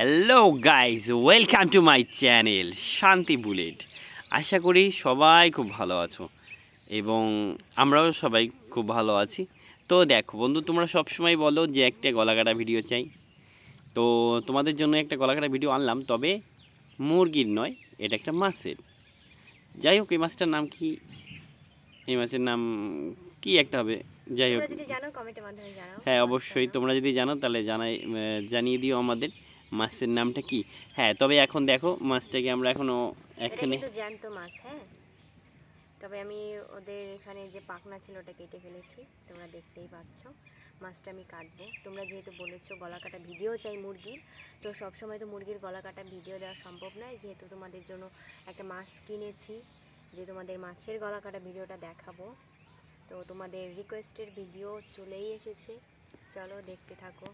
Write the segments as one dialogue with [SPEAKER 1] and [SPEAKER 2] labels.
[SPEAKER 1] Hello guys welcome to my channel Shanti bullet আশা করি সবাই খুব ভালো আছো এবং আমরাও সবাই খুব ভালো আছি তো দেখো বন্ধু তোমরা সব সময় বলো যে একটা গলাকাটা ভিডিও চাই তো তোমাদের জন্য একটা গলাকাটা ভিডিও আনলাম তবে মুরগির নয় এটা একটা মাছের যাই হোক এই মাছটার নাম কি এই মাছের নাম কি একটা হবে যাই হোক হ্যাঁ অবশ্যই তোমরা যদি জানো তাহলে জানাই জানিয়ে দিও আমাদের মাছের নামটা কি হ্যাঁ তবে এখন দেখো মাছটাকে আমরা এখনো
[SPEAKER 2] এখানে জ্যান্ত মাছ হ্যাঁ তবে আমি ওদের এখানে যে পাখনা ছিল ওটা কেটে ফেলেছি তোমরা দেখতেই পাচ্ছ মাছটা আমি কাটবো তোমরা যেহেতু বলেছো গলা কাটা ভিডিও চাই মুরগির তো সবসময় তো মুরগির গলা কাটা ভিডিও দেওয়া সম্ভব নয় যেহেতু তোমাদের জন্য একটা মাছ কিনেছি যে তোমাদের মাছের গলা কাটা ভিডিওটা দেখাবো তো তোমাদের রিকোয়েস্টের ভিডিও চলেই এসেছে চলো দেখতে থাকো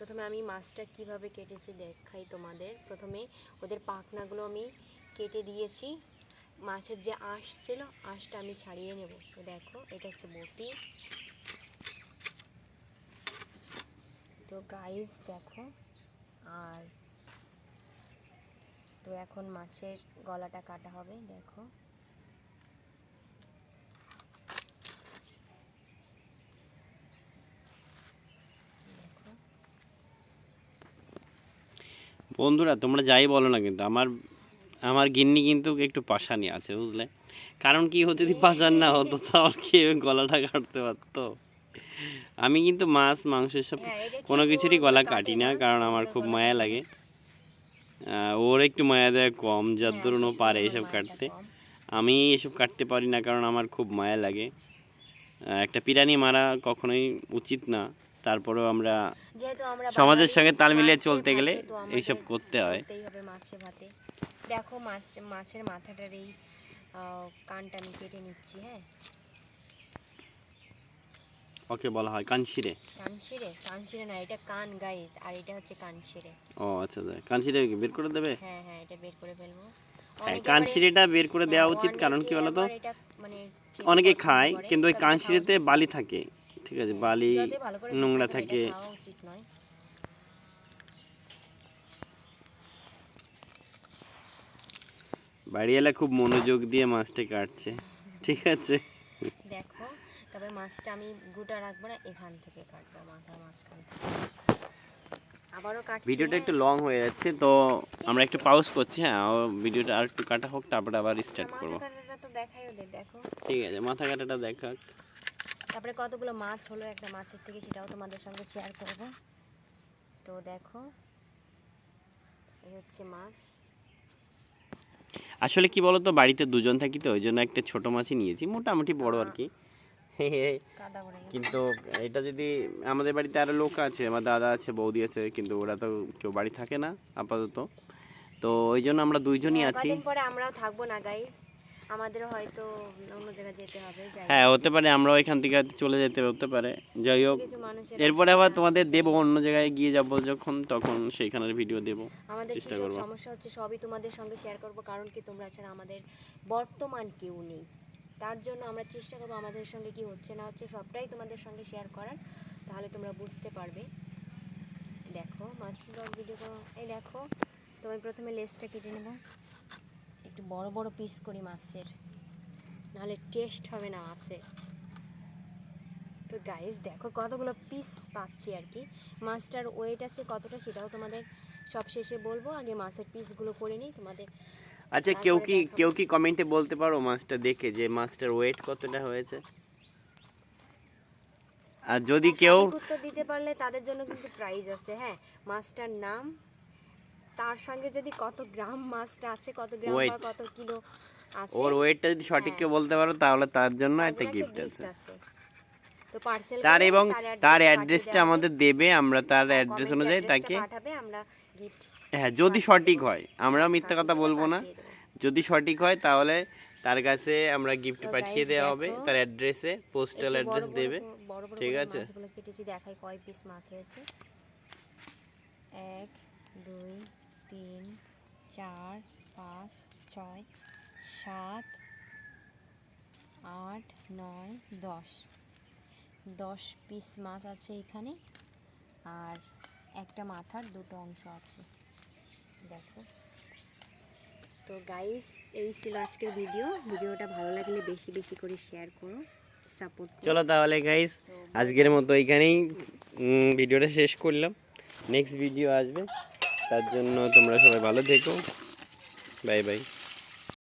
[SPEAKER 2] প্রথমে আমি মাছটা কিভাবে কেটেছি দেখাই তোমাদের প্রথমে ওদের পাখনাগুলো আমি কেটে দিয়েছি মাছের যে আঁশ ছিল আঁশটা আমি ছাড়িয়ে নেব তো দেখো এটা হচ্ছে বটি তো গাইজ দেখো আর তো এখন মাছের গলাটা কাটা হবে দেখো
[SPEAKER 1] বন্ধুরা তোমরা যাই বলো না কিন্তু আমার আমার গিন্নি কিন্তু একটু পাশানি আছে বুঝলে কারণ কি হচ্ছে যদি পাশান না হতো তাহলে কি গলাটা কাটতে পারতো আমি কিন্তু মাছ মাংস সব হ্যাঁ, কোনো কিছুরই গলা কাটি না কারণ আমার খুব মায়া লাগে ওর একটু মায়া দেয় কম হ্যাঁ, যার ধরুন ও পারে এসব কাটতে আমি এসব কাটতে পারি না কারণ আমার খুব মায়া লাগে একটা পিরানি মারা কখনোই উচিত না তারপরেও আমরা সমাজের সঙ্গে তাল মিলিয়ে চলতে গেলে এইসব করতে হয় দেখো মাছের মাথাটার এই কানটা আমি কেটে নিচ্ছি হ্যাঁ ওকে বলা হয় কানশিরে
[SPEAKER 2] কানশিরে কানশিরে না এটা কান গাইস আর এটা হচ্ছে কানশিরে
[SPEAKER 1] ও আচ্ছা দাদা আচ্ছা। কানশিরে বের করে দেবে
[SPEAKER 2] হ্যাঁ হ্যাঁ এটা বের করে ফেলবো
[SPEAKER 1] হ্যাঁ মানে কানশিরেটা বের করে দেওয়া হ্যাঁ, উচিত কারণ কি বলতো মানে অনেকে খায় কিন্তু ওই কানশিরেতে বালি থাকে ঠিক আছে বালি নোংরা থাকে বাড়িওয়ালা খুব মনোযোগ দিয়ে মাছটা কাটছে ঠিক আছে
[SPEAKER 2] দেখো তবে মাছটা আমি গোটা রাখবো না এখান থেকে কাটবো মাথা মাছখান থেকে
[SPEAKER 1] ভিডিওটা একটু লং হয়ে যাচ্ছে তো আমরা একটু পাউজ করছি হ্যাঁ ভিডিওটা আর একটু কাটা হোক তারপরে আবার স্টার্ট করবো দেখো ঠিক আছে মাথা কাটাটা দেখাক
[SPEAKER 2] তারপরে কতগুলো মাছ হলো একটা মাছের থেকে সেটাও তোমাদের সঙ্গে শেয়ার করব তো দেখো এই হচ্ছে
[SPEAKER 1] মাছ আসলে কি বলতো বাড়িতে দুজন থাকি তো ওই জন্য একটা ছোট মাছই নিয়েছি মোটামুটি বড় হ্যাঁ। আর কি কিন্তু এটা যদি আমাদের বাড়িতে আরো লোক আছে আমার দাদা আছে বৌদি আছে কিন্তু ওরা তো কেউ বাড়ি থাকে না আপাতত তো ওই জন্য আমরা দুইজনই হ্যাঁ, আছি
[SPEAKER 2] পরে আমরাও থাকবো না গাইস আমাদের হয়তো অন্য জায়গায় যেতে হবে
[SPEAKER 1] হ্যাঁ হতে পারে আমরা ওইখান থেকে চলে যেতে হতে পারে যাই হোক এরপরে আবার তোমাদের দেব অন্য জায়গায় গিয়ে যাব যখন তখন সেইখানের ভিডিও দেব
[SPEAKER 2] আমাদের চেষ্টা করব সমস্যা হচ্ছে সবই তোমাদের সঙ্গে শেয়ার করব কারণ কি তোমরা ছাড়া আমাদের বর্তমান কেউ নেই তার জন্য আমরা চেষ্টা করব আমাদের সঙ্গে কি হচ্ছে না হচ্ছে সবটাই তোমাদের সঙ্গে শেয়ার করার তাহলে তোমরা বুঝতে পারবে দেখো মাছ ভিডিও এই দেখো তো আমি প্রথমে লেসটা কেটে নেবো একটু বড় বড় পিস করি মাছের নাহলে টেস্ট হবে না মাছে তো গাইজ দেখো কতগুলো পিস পাচ্ছি আর কি মাছটার ওয়েট আছে কতটা সেটাও তোমাদের সব শেষে বলবো আগে মাছের পিসগুলো করে নিই তোমাদের
[SPEAKER 1] আচ্ছা কেউ কি কেউ কি কমেন্টে বলতে পারো মাছটা দেখে যে মাছটার ওয়েট কতটা হয়েছে আর যদি কেউ
[SPEAKER 2] উত্তর দিতে পারলে তাদের জন্য কিন্তু প্রাইজ আছে হ্যাঁ মাছটার নাম তার সঙ্গে যদি কত গ্রাম মাছটা আছে কত গ্রাম বা কত কিলো
[SPEAKER 1] আছে ওর ওয়েটটা যদি সঠিককে হ্যাঁ। বলতে পারো তাহলে তার জন্য একটা গিফট আছে তো পার্সেল তার এবং তার অ্যাড্রেসটা আমাদের দেবে আমরা হ্যাঁ, তার অ্যাড্রেস অনুযায়ী তাকে
[SPEAKER 2] পাঠাবে আমরা গিফট
[SPEAKER 1] হ্যাঁ যদি সঠিক হয় আমরা হ্যাঁ, মিথ্যা কথা বলবো না যদি সঠিক হয় তাহলে তার কাছে আমরা গিফট পাঠিয়ে দেওয়া হবে তার অ্যাড্রেসে পোস্টাল অ্যাড্রেস দেবে
[SPEAKER 2] ঠিক আছে দেখাই কয় পিস মাছ হয়েছে এক দুই তিন চার পাঁচ ছয় সাত আট নয় দশ দশ পিস মাছ আছে এখানে আর একটা মাথার দুটো অংশ আছে দেখো তো গাইজ এই ছিল আজকের ভিডিও ভিডিওটা ভালো লাগলে বেশি বেশি করে শেয়ার করো
[SPEAKER 1] সাপোর্ট চলো তাহলে গাইজ আজকের মতো এইখানেই ভিডিওটা শেষ করলাম নেক্সট ভিডিও আসবে তার জন্য তোমরা সবাই ভালো থেকো বাই বাই